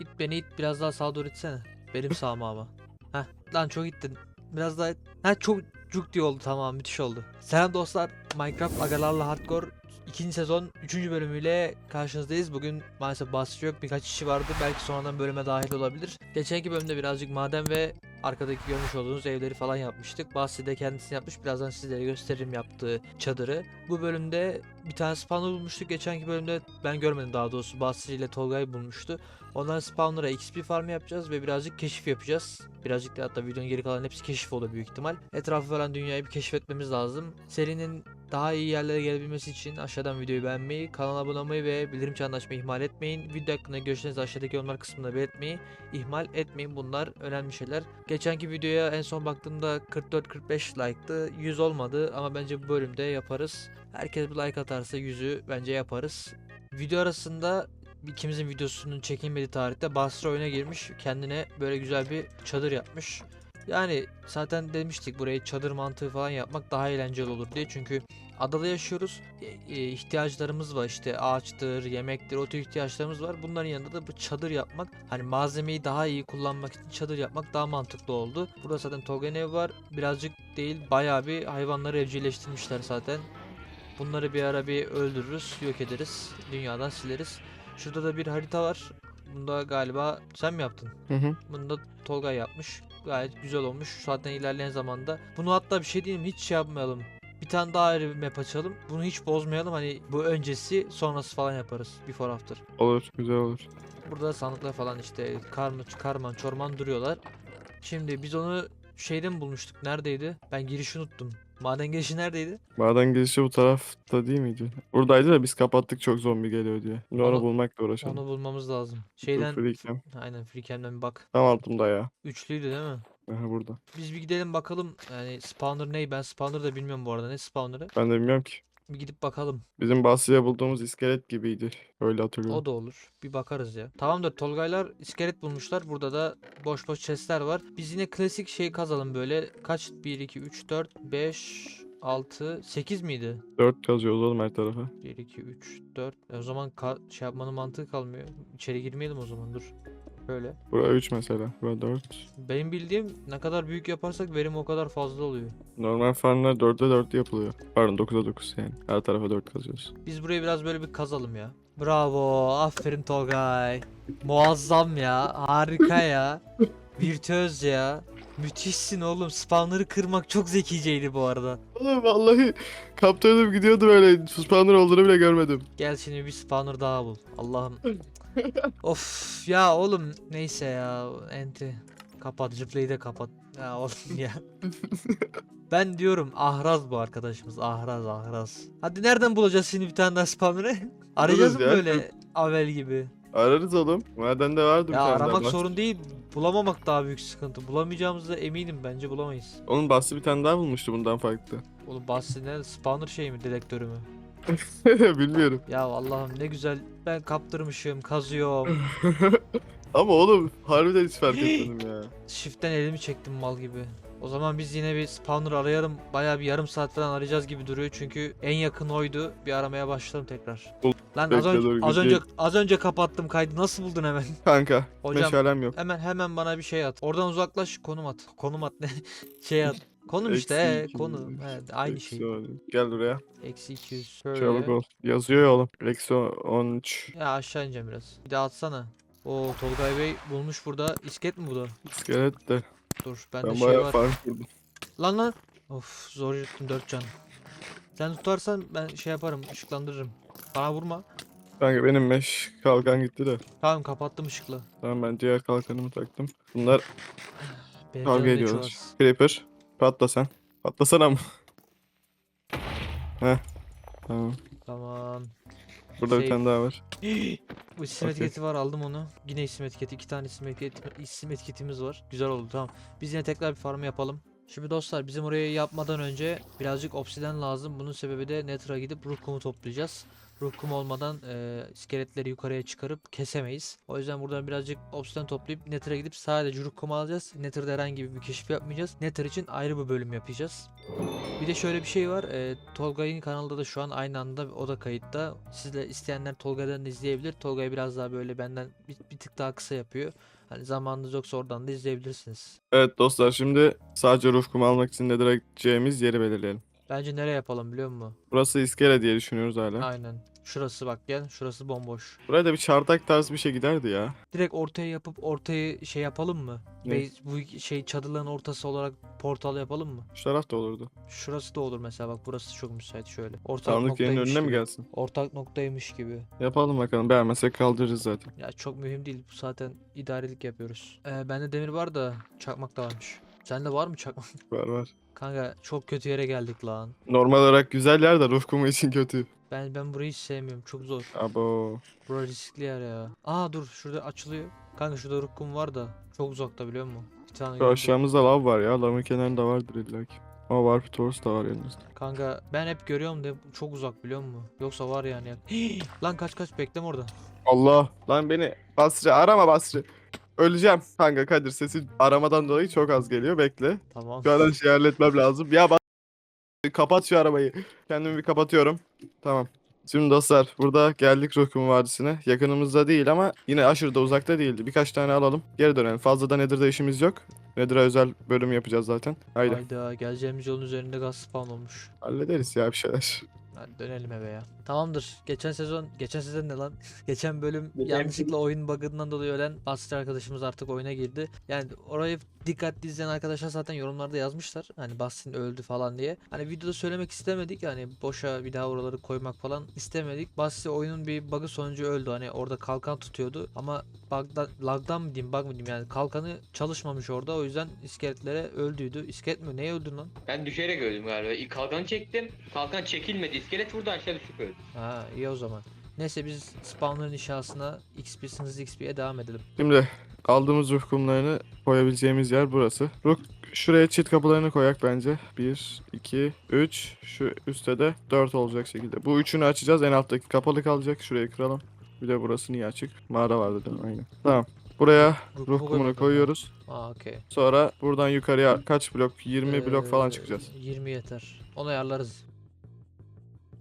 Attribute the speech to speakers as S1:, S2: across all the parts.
S1: it beni it biraz daha sağa doğru itsene. Benim sağıma ama. Heh lan çok ittin. Biraz daha it. Heh çok cuk diye oldu tamam müthiş oldu. Selam dostlar Minecraft Agalarla Hardcore ikinci sezon 3. bölümüyle karşınızdayız. Bugün maalesef bahsi yok birkaç kişi vardı belki sonradan bölüme dahil olabilir. Geçenki bölümde birazcık maden ve arkadaki görmüş olduğunuz evleri falan yapmıştık. Bahsi de kendisini yapmış birazdan sizlere gösteririm yaptığı çadırı. Bu bölümde bir tane spawner bulmuştuk. Geçenki bölümde ben görmedim daha doğrusu Basri ile Tolgay bulmuştu. Ondan spawner'a XP farm yapacağız ve birazcık keşif yapacağız. Birazcık da hatta videonun geri kalan hepsi keşif olur büyük ihtimal. Etrafı falan dünyayı bir keşfetmemiz lazım. Serinin daha iyi yerlere gelebilmesi için aşağıdan videoyu beğenmeyi, kanala abone olmayı ve bildirim çanını açmayı ihmal etmeyin. Video hakkında görüşlerinizi aşağıdaki yorumlar kısmında belirtmeyi ihmal etmeyin. Bunlar önemli şeyler. Geçenki videoya en son baktığımda 44-45 like'tı. 100 olmadı ama bence bu bölümde yaparız. Herkes bir like atarsa 100'ü bence yaparız. Video arasında ikimizin videosunun çekilmediği tarihte Basra oyuna girmiş. Kendine böyle güzel bir çadır yapmış. Yani zaten demiştik burayı çadır mantığı falan yapmak daha eğlenceli olur diye. Çünkü adada yaşıyoruz. E, e, ihtiyaçlarımız var işte ağaçtır, yemektir, o tür ihtiyaçlarımız var. Bunların yanında da bu çadır yapmak hani malzemeyi daha iyi kullanmak için çadır yapmak daha mantıklı oldu. Burada zaten Tolga'nın evi var. Birazcık değil bayağı bir hayvanları evcilleştirmişler zaten. Bunları bir ara bir öldürürüz, yok ederiz. Dünyadan sileriz. Şurada da bir harita var. Bunda galiba sen mi yaptın?
S2: Hı hı.
S1: Bunu da Tolga yapmış. Gayet güzel olmuş. Zaten ilerleyen zamanda. Bunu hatta bir şey diyeyim hiç şey yapmayalım. Bir tane daha ayrı bir map açalım. Bunu hiç bozmayalım. Hani bu öncesi sonrası falan yaparız. Before after.
S2: Olur, güzel olur.
S1: Burada sandıklar falan işte karma, karman, çorman duruyorlar. Şimdi biz onu şeyde mi bulmuştuk? Neredeydi? Ben girişi unuttum. Maden girişi neredeydi?
S2: Maden girişi bu tarafta değil miydi? Buradaydı da biz kapattık çok zombi geliyor diye. Şimdi onu
S1: Onu-
S2: bulmakla uğraşalım.
S1: Onu bulmamız lazım.
S2: Dur,
S1: Şeyden
S2: freak'im.
S1: aynen Freecam'den bir bak.
S2: Tam altımda ya.
S1: Üçlüydü değil mi?
S2: Aha burada.
S1: Biz bir gidelim bakalım. Yani spawner ney? Ben spawner da bilmiyorum bu arada. Ne spawner'ı?
S2: Ben de bilmiyorum ki.
S1: Bir gidip bakalım.
S2: Bizim Basri'ye bulduğumuz iskelet gibiydi. Öyle
S1: O
S2: hatırlıyorum.
S1: da olur. Bir bakarız ya. Tamamdır. Tolgaylar iskelet bulmuşlar. Burada da boş boş chestler var. Biz yine klasik şey kazalım böyle. Kaç? 1, 2, 3, 4, 5, 6, 8 miydi?
S2: 4 kazıyoruz oğlum her tarafa.
S1: 1, 2, 3, 4. E o zaman şey yapmanın mantığı kalmıyor. İçeri girmeyelim o zaman dur. Böyle.
S2: Bura 3 mesela. Bura 4.
S1: Benim bildiğim ne kadar büyük yaparsak verim o kadar fazla oluyor.
S2: Normal farmlar 4'e 4 yapılıyor. Pardon 9'a 9 yani. Her tarafa 4 kazıyoruz.
S1: Biz burayı biraz böyle bir kazalım ya. Bravo. Aferin Tolgay. Muazzam ya. Harika ya. Virtüöz ya. Müthişsin oğlum. Spawner'ı kırmak çok zekiceydi bu arada.
S2: Oğlum vallahi kaptanım gidiyordu böyle. Spawner olduğunu bile görmedim.
S1: Gel şimdi bir spawner daha bul. Allah'ım. of ya oğlum. Neyse ya. Enti. Kapat. Replay'i de kapat. Ya oğlum ya. Ben diyorum Ahraz bu arkadaşımız. Ahraz Ahraz. Hadi nereden bulacağız şimdi bir tane daha spawner'ı? Arayacağız mı
S2: ya.
S1: böyle Avel gibi?
S2: Ararız oğlum. Madende vardı bir
S1: Ya
S2: tane daha.
S1: aramak
S2: Bas-
S1: sorun değil. Bulamamak daha büyük sıkıntı. Bulamayacağımıza eminim bence bulamayız.
S2: Onun Basri bir tane daha bulmuştu bundan farklı.
S1: Oğlum bahsedilen spawner şey mi dedektörü mü?
S2: Bilmiyorum.
S1: Ya Allah'ım ne güzel ben kaptırmışım kazıyorum.
S2: Ama oğlum harbiden hiç fark etmedim ya.
S1: Shift'ten elimi çektim mal gibi. O zaman biz yine bir spawner arayalım. Bayağı bir yarım saat falan arayacağız gibi duruyor çünkü en yakın oydu. Bir aramaya başlayalım tekrar.
S2: Ol-
S1: Lan az
S2: Bekle,
S1: önce
S2: dur,
S1: az
S2: gideyim.
S1: önce az önce kapattım kaydı. Nasıl buldun hemen?
S2: Kanka
S1: Hocam
S2: meşalem yok.
S1: hemen hemen bana bir şey at. Oradan uzaklaş konum at. Konum at ne? şey at. Konum işte he,
S2: iki
S1: konu.
S2: yüz,
S1: Evet, aynı
S2: eksi
S1: şey.
S2: on. Gel buraya.
S1: Eksi 200. Şöyle.
S2: Çabuk ol. Yazıyor ya oğlum. Eksi 13.
S1: Ya aşağı ineceğim biraz. Bir daha atsana. Oo Tolgay Bey bulmuş burada. İsket mi bu da?
S2: İskelet de.
S1: Dur bende
S2: Ben
S1: şey
S2: bayağı
S1: var.
S2: fark.
S1: Lan lan. Of zor yuttum 4 can. Sen tutarsan ben şey yaparım ışıklandırırım. Bana vurma.
S2: Kanka benim meş kalkan gitti de.
S1: Tamam kapattım ışıkla.
S2: Tamam ben diğer kalkanımı taktım. Bunlar
S1: Benim
S2: kavga
S1: canım da
S2: ediyorlar.
S1: çoğaz.
S2: Creeper. Patla sen. Patlasana mı? Heh. Tamam.
S1: Tamam.
S2: Burada bir
S1: Şey-
S2: tane daha var.
S1: Bu isim
S2: Okey.
S1: etiketi var aldım onu. Yine isim etiketi. iki tane isim, etiketi, isim etiketimiz var. Güzel oldu tamam. Biz yine tekrar bir farm yapalım. Şimdi dostlar bizim orayı yapmadan önce birazcık obsidian lazım. Bunun sebebi de Nether'a gidip ruh kumu toplayacağız. Ruh olmadan e, iskeletleri yukarıya çıkarıp kesemeyiz. O yüzden buradan birazcık obsidian toplayıp Nether'a gidip sadece ruh kumu alacağız. Nether'da herhangi bir keşif yapmayacağız. Nether için ayrı bir bölüm yapacağız. Bir de şöyle bir şey var. E, Tolga'nın kanalında da şu an aynı anda o da kayıtta. Sizle isteyenler Tolga'dan da izleyebilir. Tolga'yı biraz daha böyle benden bir, bir tık daha kısa yapıyor. Hani zamanınız yoksa oradan da izleyebilirsiniz.
S2: Evet dostlar şimdi sadece ruh kumu almak için Nether'a gideceğimiz yeri belirleyelim.
S1: Bence nereye yapalım biliyor musun?
S2: Burası iskele diye düşünüyoruz hala.
S1: Aynen. Şurası bak gel. Şurası bomboş.
S2: Buraya da bir çardak tarzı bir şey giderdi ya.
S1: Direkt ortaya yapıp ortayı şey yapalım mı? Base, bu şey çadırların ortası olarak portal yapalım mı?
S2: Şu taraf da olurdu.
S1: Şurası da olur mesela bak burası çok müsait şöyle. Ortak
S2: yerinin
S1: noktaymış
S2: önüne mi gelsin?
S1: Ortak noktaymış gibi.
S2: Yapalım bakalım. Beğenmezsek kaldırırız zaten.
S1: Ya çok mühim değil. Bu zaten idarelik yapıyoruz. Ee, bende demir var da çakmak da varmış. Sende var mı çakmak?
S2: Var var.
S1: Kanka çok kötü yere geldik lan.
S2: Normal olarak güzel yer de ruh kumu için kötü.
S1: Ben ben burayı hiç sevmiyorum. Çok zor.
S2: Abo.
S1: Bura riskli yer ya. Aa dur şurada açılıyor. Kanka şurada rukkum var da çok uzakta biliyor musun? Bir tane
S2: Şu
S1: gördüm.
S2: aşağımızda lav var ya. Lavın kenarında vardır illa ki. Ama Warp Tools da var yanımızda.
S1: Kanka ben hep görüyorum da çok uzak biliyor musun? Yoksa var yani. Hii, lan kaç kaç bekleme orada.
S2: Allah. Lan beni Basri arama Basri. Öleceğim. Kanka Kadir sesi aramadan dolayı çok az geliyor. Bekle.
S1: Tamam.
S2: Şu an şey halletmem lazım. Ya bak. Kapat şu arabayı. Kendimi bir kapatıyorum. Tamam. Şimdi dostlar burada geldik Rokum Vadisi'ne. Yakınımızda değil ama yine aşırı da uzakta değildi. Birkaç tane alalım. Geri dönelim. Fazla da Nether'da işimiz yok. Nether'a özel bölüm yapacağız zaten. Haydi.
S1: Hayda geleceğimiz yolun üzerinde gaz spawn olmuş.
S2: Hallederiz ya bir şeyler.
S1: Hadi dönelim eve ya. Tamamdır. Geçen sezon, geçen sezon ne lan? geçen bölüm
S3: Geçen
S1: yanlışlıkla oyun bug'ından dolayı ölen Bastır arkadaşımız artık oyuna girdi. Yani orayı dikkatli izleyen arkadaşlar zaten yorumlarda yazmışlar. Hani Bastin öldü falan diye. Hani videoda söylemek istemedik. Hani boşa bir daha oraları koymak falan istemedik. Basti oyunun bir bug'ı sonucu öldü. Hani orada kalkan tutuyordu ama bug'dan, lag'dan mı diyeyim bug mı diyeyim yani kalkanı çalışmamış orada. O yüzden iskeletlere öldüydü. İskelet mi? Neye öldün lan?
S3: Ben düşerek öldüm galiba. İlk kalkanı çektim. Kalkan çekilmedi. İskelet vurdu aşağı düşüp öldüm.
S1: Ha iyi o zaman. Neyse biz spawnların inşasına XP sınırsız XP'ye devam edelim.
S2: Şimdi aldığımız ruh kumlarını koyabileceğimiz yer burası. Ruh şuraya çit kapılarını koyak bence. 1, 2, 3. Şu üstte de 4 olacak şekilde. Bu üçünü açacağız. En alttaki kapalı kalacak. Şurayı kıralım. Bir de burası niye açık? Mağara vardı değil mi? Aynen. Tamam. Buraya ruh
S1: kumu
S2: kumunu koyuyoruz.
S1: Aa okey.
S2: Sonra buradan yukarıya kaç blok? 20 blok falan
S1: Ee,
S2: çıkacağız.
S1: 20 yeter. Onu ayarlarız.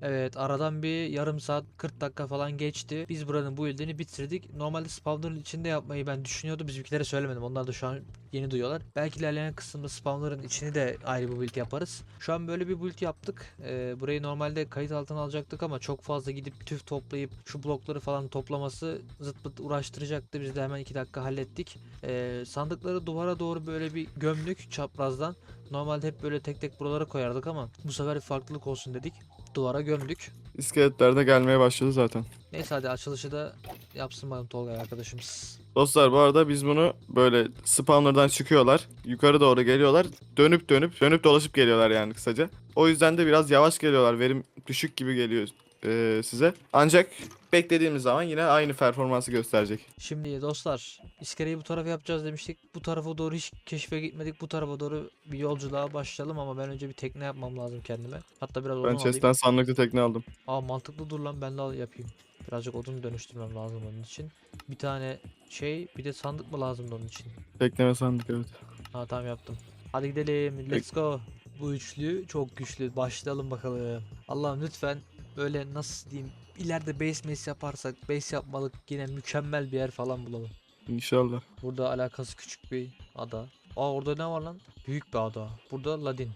S1: Evet aradan bir yarım saat 40 dakika falan geçti. Biz buranın bu ildini bitirdik. Normalde spawner'ın içinde yapmayı ben düşünüyordum. Bizimkilere söylemedim. Onlar da şu an yeni duyuyorlar. Belki ilerleyen kısımda spawner'ın içini de ayrı bir build yaparız. Şu an böyle bir build yaptık. Ee, burayı normalde kayıt altına alacaktık ama çok fazla gidip tüf toplayıp şu blokları falan toplaması zıt pıt uğraştıracaktı. Biz de hemen 2 dakika hallettik. Ee, sandıkları duvara doğru böyle bir gömlük çaprazdan. Normalde hep böyle tek tek buralara koyardık ama bu sefer farklılık olsun dedik. Duvara gömdük.
S2: İskeletler de gelmeye başladı zaten.
S1: Neyse hadi açılışı da yapsın bakalım Tolga arkadaşımız.
S2: Dostlar bu arada biz bunu böyle spawner'dan çıkıyorlar. Yukarı doğru geliyorlar. Dönüp dönüp dönüp dolaşıp geliyorlar yani kısaca. O yüzden de biraz yavaş geliyorlar. Verim düşük gibi geliyor eee, size. Ancak beklediğimiz zaman yine aynı performansı gösterecek.
S1: Şimdi dostlar iskeleyi bu tarafa yapacağız demiştik. Bu tarafa doğru hiç keşfe gitmedik. Bu tarafa doğru bir yolculuğa başlayalım ama ben önce bir tekne yapmam lazım kendime. Hatta biraz odun
S2: Ben
S1: alayım.
S2: chest'ten sandıklı tekne aldım.
S1: Aa mantıklı dur lan ben de al yapayım. Birazcık odun dönüştürmem lazım onun için. Bir tane şey bir de sandık mı lazımdı onun için?
S2: Tekne ve sandık evet.
S1: Ha tamam yaptım. Hadi gidelim. Let's go. Bu üçlü çok güçlü. Başlayalım bakalım. Allah'ım lütfen böyle nasıl diyeyim ileride base mase yaparsak base yapmalık yine mükemmel bir yer falan bulalım.
S2: İnşallah.
S1: Burada alakası küçük bir ada. Aa orada ne var lan? Büyük bir ada. Burada Ladin.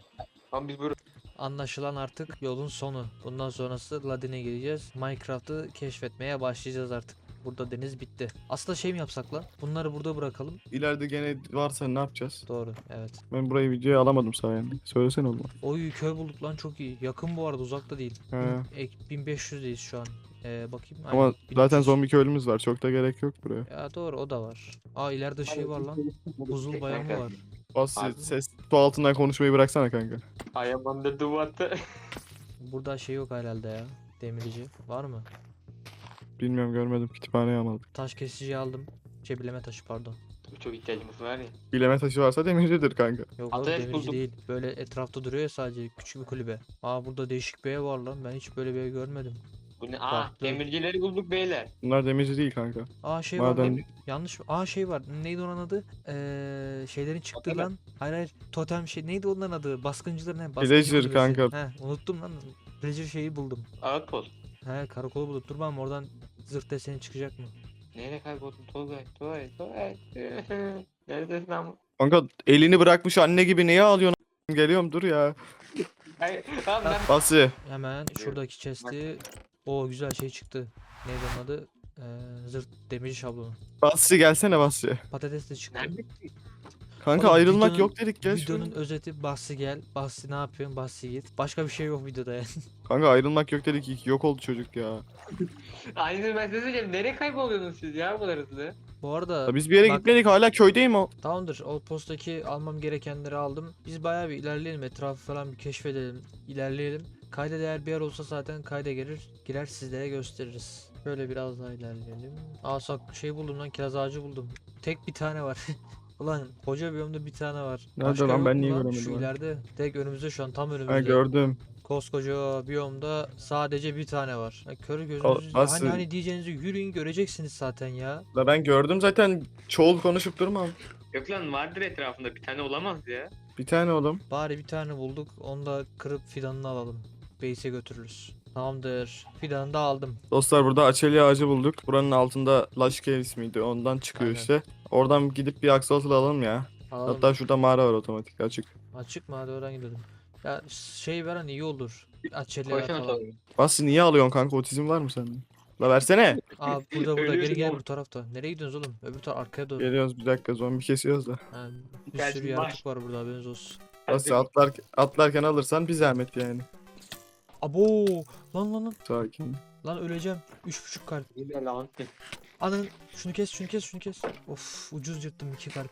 S3: Ama biz böyle
S1: Anlaşılan artık yolun sonu. Bundan sonrası Ladin'e gireceğiz. Minecraft'ı keşfetmeye başlayacağız artık. Burada deniz bitti. Aslında şey mi yapsak lan? Bunları burada bırakalım.
S2: İleride gene varsa ne yapacağız?
S1: Doğru evet.
S2: Ben burayı videoya alamadım sayende. Söylesene oğlum.
S1: Oy köy bulduk lan çok iyi. Yakın bu arada uzakta değil.
S2: He.
S1: Bin- ek- 1500'deyiz şu an. Ee, bakayım.
S2: Ama
S1: aynen,
S2: zaten
S1: 1300.
S2: zombi köylümüz var. Çok da gerek yok buraya.
S1: Ya doğru o da var. Aa ileride şey var lan. Buzul bayağı mı var?
S2: Bas ses su altından konuşmayı bıraksana kanka.
S3: I am under the water.
S1: Burada şey yok herhalde ya. Demirci. Var mı?
S2: Bilmiyorum görmedim. Kütüphaneye almadım.
S1: Taş kesiciyi aldım. Şey bileme taşı pardon.
S3: Çok ihtiyacımız var ya.
S2: Bileme taşı varsa demircidir kanka.
S1: Yok oğlum
S3: Ateş
S1: demirci
S3: buldum.
S1: değil. Böyle etrafta duruyor ya sadece küçük bir kulübe. Aa burada değişik bir ev var lan. Ben hiç böyle bir ev görmedim.
S3: Bu ne? Aa
S1: Farklı.
S3: demircileri bulduk beyler.
S2: Bunlar demirci değil kanka.
S1: Aa şey var
S2: Maden
S1: lan. Yanlış mı? Aa şey var. Neydi onun adı? Ee, şeylerin çıktığı
S3: Totem.
S1: lan. Hayır hayır. Totem şey. Neydi onların adı? Baskıncıların ne?
S2: Villager kanka.
S1: He unuttum lan. Villager şeyi buldum.
S3: Outpost.
S1: He karakolu buldum. Dur bakalım oradan zırt deseni çıkacak mı?
S3: Nereye kayboldun Tolgay? Tolgay, Tolgay. Neredesin lan?
S2: Kanka elini bırakmış anne gibi niye ağlıyorsun? a**? Geliyorum dur ya.
S3: Hayır, tamam ben
S2: Basi.
S1: Hemen şuradaki chest'i. O güzel şey çıktı. Neydi onun adı? Ee, zırt demirci şablonu.
S2: Basi gelsene Basi.
S1: Patates de çıktı.
S3: Neredesin?
S2: Kanka
S1: Oğlum,
S2: ayrılmak
S1: videonun-
S2: yok dedik gel
S1: Videonun
S2: şöyle.
S1: özeti Bahsi gel. Bahsi ne yapıyorsun? Bahsi git. Başka bir şey yok videoda yani.
S2: Kanka ayrılmak yok dedik yok oldu çocuk ya.
S3: Aynı ben size söyleyeceğim. Nereye kayboluyorsunuz siz ya bu kadar hızlı?
S1: Bu arada
S2: Ya biz bir yere
S1: bak-
S2: gitmedik hala köydeyim o.
S1: Tamamdır. Outpost'taki almam gerekenleri aldım. Biz bayağı bir ilerleyelim. Etrafı falan bir keşfedelim. ilerleyelim. Kayda değer bir yer olsa zaten kayda girer. Girer sizlere gösteririz. Böyle biraz daha ilerleyelim. Aa sak şey buldum lan kiraz ağacı buldum. Tek bir tane var. Ulan koca biyomda bir tane var.
S2: Nerede
S1: Başka
S2: lan?
S1: yok
S2: Ben
S1: mu
S2: niye
S1: lan?
S2: göremedim
S1: Şu
S2: lan?
S1: ileride. Tek önümüzde şu an tam
S2: Ha
S1: önümüzde.
S2: gördüm.
S1: Koskoca biyomda sadece bir tane var. Ya körü gözünüzü
S2: nasıl-
S1: hani hani diyeceğinizi yürüyün göreceksiniz zaten ya.
S2: La ben gördüm zaten çoğul konuşup durmam.
S3: Yok lan vardır etrafında bir tane olamaz ya.
S2: Bir tane oğlum.
S1: Bari bir tane bulduk. Onu da kırıp fidanını alalım. Base'e götürürüz. Tamamdır. Fidanını da aldım.
S2: Dostlar burada açelya ağacı bulduk. Buranın altında Lush Caves miydi? Ondan çıkıyor
S1: Aynen.
S2: işte. Oradan gidip bir axolotl alalım ya.
S1: Alalım.
S2: Hatta şurada mağara var otomatik açık.
S1: Açık mı? Hadi oradan gidelim. Ya şey veren iyi olur. Açelya
S3: Koysana
S1: falan.
S2: Niye alıyorsun kanka? Otizm var mı sende? La versene.
S1: Aa burada burada geri
S3: Ölüyorsun
S1: gel
S3: oğlum.
S1: bu tarafta. Nereye gidiyorsunuz oğlum? Öbür taraf arkaya doğru.
S2: Geliyoruz bir dakika zombi kesiyoruz da.
S1: Ha, bir
S3: Gelsin
S1: sürü yaratık var burada haberiniz olsun.
S2: Basi atlar, atlarken alırsan bir zahmet yani.
S1: Abo! Lan lan lan.
S2: Sakin.
S1: Lan öleceğim. Üç buçuk kalp.
S3: Yine lan.
S1: Ananın şunu kes şunu kes şunu kes. Of ucuz yırttım iki kalp.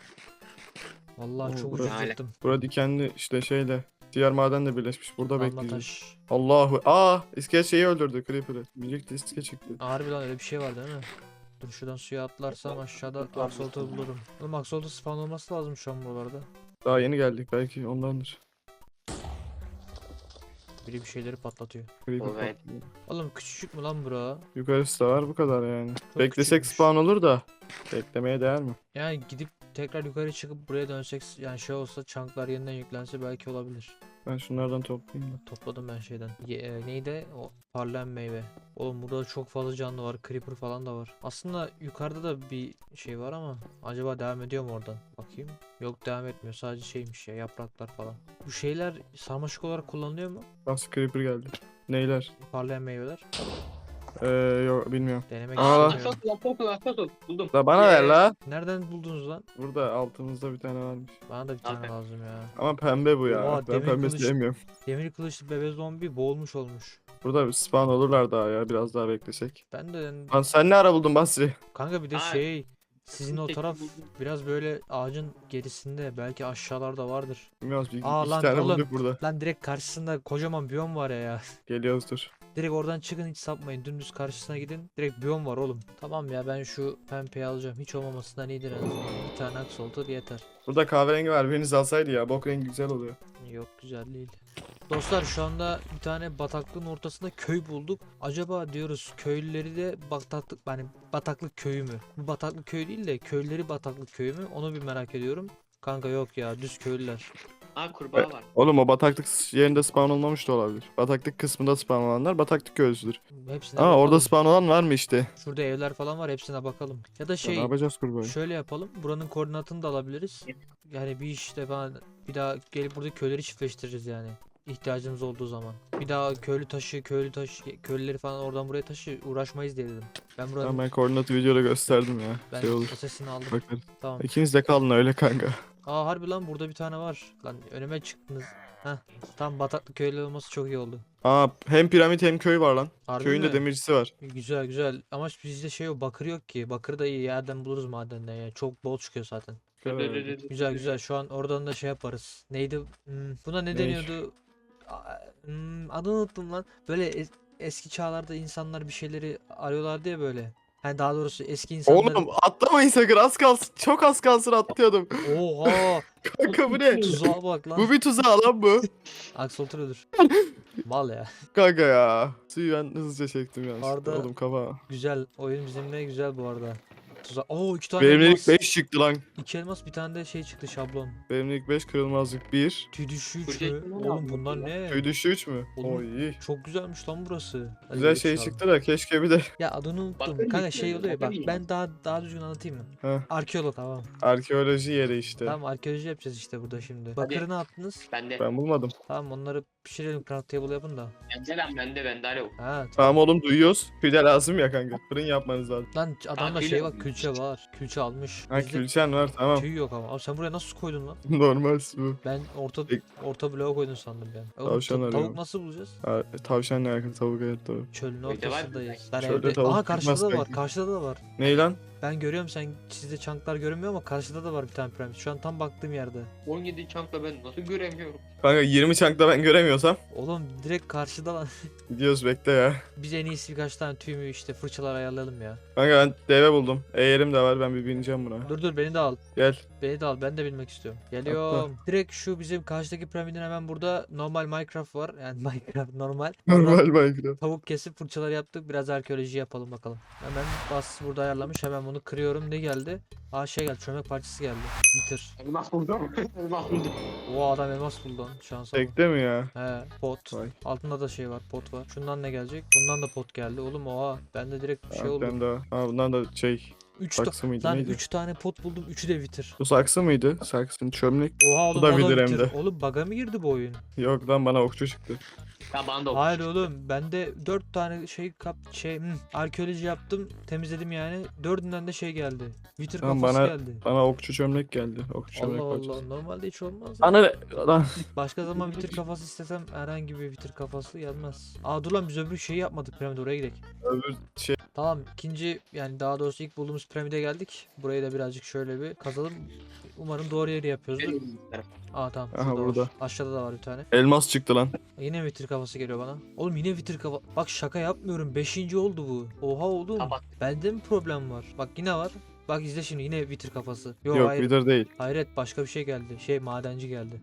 S1: Vallahi
S2: Oo,
S1: çok
S2: burası-
S1: ucuz
S3: Hala.
S1: yırttım.
S2: Bura dikenli işte şeyle. Diğer madenle birleşmiş. Burada
S1: Damla
S2: bekleyeceğiz.
S1: taş.
S2: Allahu. Aa, iskelet şeyi öldürdü Creeper'ı. Minik diske çıktı.
S1: Harbi lan öyle bir şey var değil mi? Dur şuradan suya atlarsam aşağıda Axolotl bulurum. Oğlum Axolotl spawn olması lazım şu an buralarda.
S2: Daha yeni geldik belki ondandır.
S1: Biri bir şeyleri patlatıyor.
S2: Creeper
S3: Olay.
S2: patlıyor.
S1: Oğlum küçücük mü lan bura?
S2: Yukarısı da var bu kadar yani.
S1: Çok
S2: Beklesek
S1: küçükmüş.
S2: spawn olur da. Beklemeye değer mi?
S1: Yani gidip tekrar yukarı çıkıp buraya dönsek yani şey olsa çanklar yeniden yüklense belki olabilir.
S2: Ben şunlardan toplayayım da.
S1: Topladım ben şeyden. Ye- e, neydi? O parlayan meyve. Oğlum burada çok fazla canlı var. Creeper falan da var. Aslında yukarıda da bir şey var ama acaba devam ediyor mu oradan? Bakayım. Yok devam etmiyor. Sadece şeymiş ya yapraklar falan. Bu şeyler sarmaşık olarak kullanılıyor mu?
S2: Nasıl Creeper geldi? Neyler?
S1: Parlayan meyveler.
S2: Ee, yok bilmiyorum.
S1: Denemek
S2: Aa.
S1: istemiyorum.
S3: Asfalt, asfalt, asfalt. Buldum.
S2: La bana ver
S3: Yes.
S2: la.
S1: Nereden buldunuz lan?
S2: Burada altımızda bir tane varmış.
S1: Bana da bir tane
S3: Aferin.
S1: lazım ya.
S2: Ama pembe bu ya.
S1: Oha,
S2: ben
S1: demir
S2: pembe
S1: kılıç.
S2: sevmiyorum.
S1: Demir kılıçlı bebe zombi boğulmuş olmuş.
S2: Burada bir spawn olurlar daha ya. Biraz daha beklesek.
S1: Ben de
S2: Lan sen ne ara buldun Basri?
S1: kanka bir de
S3: Aa,
S1: şey sizin o
S3: tek
S1: taraf
S3: buldum.
S1: biraz böyle ağacın gerisinde belki aşağılarda vardır.
S2: Bilmiyoruz. Bir,
S1: Aa,
S2: iki
S1: lan
S2: tane
S1: oğlum.
S2: bulduk burada.
S1: Lan direkt karşısında kocaman biyom var ya ya.
S2: Geliyoruz dur.
S1: Direkt oradan çıkın hiç sapmayın. Dümdüz karşısına gidin. Direkt biyom var oğlum. Tamam ya ben şu pembeyi alacağım. Hiç olmamasından iyidir en azından. Bir tane axolotl yeter.
S2: Burada kahverengi var. Biriniz alsaydı ya. Bok rengi güzel oluyor.
S1: Yok güzel değil. Dostlar şu anda bir tane bataklığın ortasında köy bulduk. Acaba diyoruz köylüleri de bataklık yani bataklık köyü mü? Bu bataklık köy değil de köylüleri bataklık köyü mü? Onu bir merak ediyorum. Kanka yok ya düz köylüler.
S3: Aa kurbağa var.
S2: Oğlum o bataklık yerinde spawn olmamış da olabilir. Bataklık kısmında spawn olanlar bataklık köylüsüdür.
S1: Hepsine
S2: Aa
S1: bakalım.
S2: orada spawn olan var mı işte?
S1: Şurada evler falan var hepsine bakalım. Ya da
S2: Ya
S1: şey
S2: ne yapacağız kurbağayı?
S1: Şöyle yapalım. Buranın koordinatını da alabiliriz. Yani bir işte falan bir daha gelip burada köyleri çiftleştiririz yani. ihtiyacımız olduğu zaman. Bir daha köylü taşı, köylü taşı, köylüleri falan oradan buraya taşı uğraşmayız diye dedim. Ben buranın
S2: Tamam ben koordinatı videoda gösterdim ya.
S1: ben
S2: Şey olur.
S1: sesini aldım.
S2: Bakarız.
S1: Tamam.
S2: İkiniz de kalın öyle kanka.
S1: Aa harbi lan burada bir tane var. Lan önüme çıktınız. Heh. Tam bataklı köylü olması çok iyi oldu.
S2: Aa hem piramit hem köy var lan.
S1: Harbi
S2: Köyün de
S1: mi?
S2: demircisi var.
S1: Güzel güzel. Ama bizde şey yok bakır yok ki. Bakır da iyi yerden buluruz madenden yani. Çok bol çıkıyor zaten. Güzel güzel şu an oradan da şey yaparız. Neydi? Hmm, buna ne
S2: Ne?
S1: deniyordu? Aa, hmm, adını unuttum lan. Böyle es- eski çağlarda insanlar bir şeyleri arıyorlardı ya böyle. Yani daha doğrusu eski insanların...
S2: Oğlum atlamayın sakın az kalsın. Çok az kalsın atlıyordum.
S1: Oha!
S2: Kanka bu ne?
S1: Tuzağa bak lan.
S2: bu bir tuzağı lan bu.
S1: Axolotl ölür. Mal ya.
S2: Kanka ya. Suyu ben hızlıca çektim ya.
S1: Arda-
S2: Oğlum kafa.
S1: Güzel. Oyun bizimle güzel bu arada. Tuzak. Oo iki tane elmas.
S2: ilk 5 çıktı lan.
S1: İki elmas bir tane de şey çıktı şablon.
S2: Benimle ilk 5 kırılmazlık 1.
S1: Tüy düşü üç
S3: Fırça
S1: mü?
S3: kim
S1: Oğlum bunlar ne?
S2: Tüy düşü 3 mü?
S1: Oğlum,
S2: Oy.
S1: Çok güzelmiş lan burası. Hadi
S2: Güzel şey
S1: şu
S2: çıktı da keşke bir de.
S1: Ya adını unuttum.
S3: Bakın
S1: Kanka şey oluyor ya, bak
S3: bakın
S1: ben daha daha düzgün anlatayım mı?
S2: Heh.
S1: Arkeolog tamam.
S2: Arkeoloji yeri işte.
S1: Tamam arkeoloji yapacağız işte burada şimdi. Bakırı ne yaptınız?
S3: Bende.
S2: Ben bulmadım.
S1: Tamam onları pişirelim craft table yapın da.
S3: Bende lan bende bende alo.
S1: Ha tamam.
S2: Tamam oğlum duyuyoruz. Tüy de lazım ya kanka. Fırın yapmanız lazım.
S1: Lan adamda şey
S3: mi?
S1: bak külçe var. Külçe almış.
S2: Ha
S1: Bizde
S2: külçen var tamam.
S1: tüy yok ama. Abi sen buraya nasıl koydun lan?
S2: Normal su.
S1: Ben orta
S2: Ek-
S1: orta bloğa koydun sandım ben. Oğlum,
S2: Tavşan
S1: ta-
S2: arıyorum.
S1: tavuk nasıl bulacağız?
S2: Ha, tavşanla yakın tavuk evet doğru.
S1: Çölün
S3: var mı?
S1: ortasındayız. Ben
S2: Şöyle
S1: evde.
S2: tavuk
S1: Aha karşıda da var.
S2: belki.
S1: Karşıda da var.
S2: Ney lan?
S1: Ben görüyorum sen sizde çanklar görünmüyor ama karşıda da var bir tane piramit. Şu an tam baktığım yerde.
S3: 17 çankla ben nasıl göremiyorum?
S2: Kanka 20 çankta ben göremiyorsam
S1: Oğlum direkt karşıda lan.
S2: gidiyoruz bekle ya.
S1: Biz en iyisi birkaç tane tüy mü işte fırçalar ayarlayalım ya.
S2: Kanka ben deve buldum. Eğerim de var ben bir bineceğim buna.
S1: Dur dur beni de al.
S2: Gel.
S1: Beni de al ben de bilmek istiyorum. Geliyorum. Direkt şu bizim karşıdaki piramidin hemen burada normal Minecraft var. Yani Minecraft normal.
S2: Normal Minecraft.
S1: Tavuk kesip fırçalar yaptık. Biraz arkeoloji yapalım bakalım. Hemen bas burada ayarlamış. Hemen bunu kırıyorum. Ne geldi? Aa şey geldi. Çömlek parçası geldi. Bitir.
S3: Elmas buldum. Elmas buldum.
S1: O adam elmas buldu. Şansa bak.
S2: Tekte mi ya?
S1: He pot.
S2: Vay.
S1: Altında da şey var pot var. Şundan ne gelecek? Bundan da pot geldi. Oğlum oha. Bende direkt bir şey oldu.
S2: ben de. Ha bundan da şey.
S1: 3
S2: saksı mıydı,
S1: Lan
S2: neydi?
S1: 3 tane pot buldum. 3'ü de bitir.
S2: Bu saksı mıydı? Saksın çömlek.
S1: Oha oğlum
S2: da
S1: o da
S2: bilir hem de.
S1: Oğlum baga mı girdi bu oyun?
S2: Yok lan bana okçu çıktı.
S3: Ya bana da
S1: Hayır oğlum bende 4 tane şey kap şey hmm, arkeoloji yaptım temizledim yani dördünden de şey geldi. Wither kafası
S2: bana-
S1: geldi.
S2: Bana okçu çömlek geldi. Okçu çömlek
S1: Allah
S2: parçası.
S1: Allah normalde hiç olmaz.
S2: Ana ne? Lan.
S1: Başka zaman Wither kafası istesem herhangi bir Wither kafası gelmez. Aa dur lan biz öbür şeyi yapmadık piramide oraya gidelim.
S2: Öbür şey.
S1: Tamam ikinci yani daha doğrusu ilk bulduğumuz piramide geldik. Burayı da birazcık şöyle bir kazalım. Umarım doğru yeri yapıyoruzdur. Aa tamam.
S2: Aha,
S1: şurada var.
S2: burada.
S1: Aşağıda da var bir tane.
S2: Elmas çıktı lan.
S1: Yine Wither kafası geliyor bana. Oğlum yine Wither kafa. Bak şaka yapmıyorum. Beşinci oldu bu. Oha oğlum.
S3: Kapat.
S1: Bende mi problem var? Bak yine var. Bak izle şimdi yine Wither kafası. Yok,
S2: Yok
S1: hayır.
S2: Wither değil.
S1: Hayret başka bir şey geldi. Şey madenci geldi.